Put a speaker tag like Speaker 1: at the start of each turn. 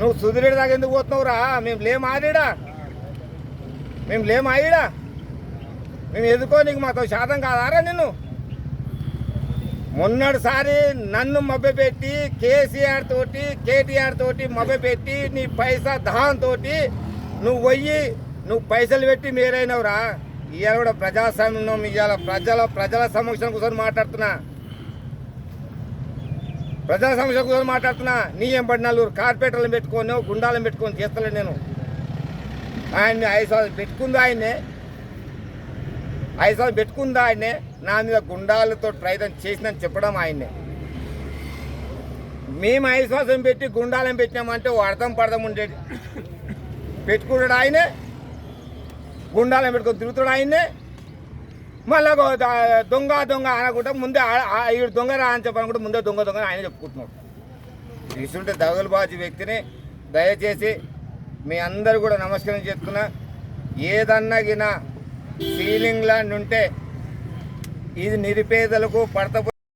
Speaker 1: నువ్వు సుధిరేడు దాకా ఎందుకు పోతున్నావురా? మేము లేము ఆడిడా మేము లేం ఆయిడా? మేము ఎదుకో నీకు మాతో శాతం కాదారా నిన్ను? మొన్నటిసారి నన్ను మభ్యపెట్టి కేసీఆర్ తోటి కేటీఆర్ తోటి మభ్యపెట్టి నీ పైసా దహంతో నువ్వు పోయి నువ్వు పైసలు పెట్టి మీరైనవురా ఇవాళ కూడా ప్రజాస్వామ్యం ఇవాళ ప్రజల ప్రజల సమక్షం కోసం మాట్లాడుతున్నా. ప్రజా సమస్య కోసం మాట్లాడుతున్నా నీ ఏం పడి కార్పొరేటర్లను పెట్టుకొని గుండాలను పెట్టుకొని చేస్తలే నేను. ఆయన్ని ఐదు సంవత్సరాలు పెట్టుకుందా ఆయన్నే. ఐదు సంవత్సరాలు పెట్టుకుందా ఆయన్నే. నా మీద గుండాలతో ప్రయత్నం చేసిందని చెప్పడం ఆయన్నే. మేము ఐదు పెట్టి గుండాలను పెట్టినామంటే ఓ అర్థం పడదాం ఉండేది. పెట్టుకున్నాడు ఆయనే గుండాలను పెట్టుకొని తిరుగుతాడు ఆయన్నే. మళ్ళా దొంగ దొంగ అనకుండా ముందే ఆ- ఈడు దొంగ రా అని చెప్పనుకుంటే ముందే దొంగ దొంగ అని ఆయన చెప్పుకుంటున్నాడు. తీసుంటే దగలుబాజు వ్యక్తిని దయచేసి మీ అందరు కూడా నమస్కారం చేస్తున్నా ఏదన్నా గిన సీలింగ్ ల్యాండ్ ఉంటే ఇది నిరుపేదలకు పడతపు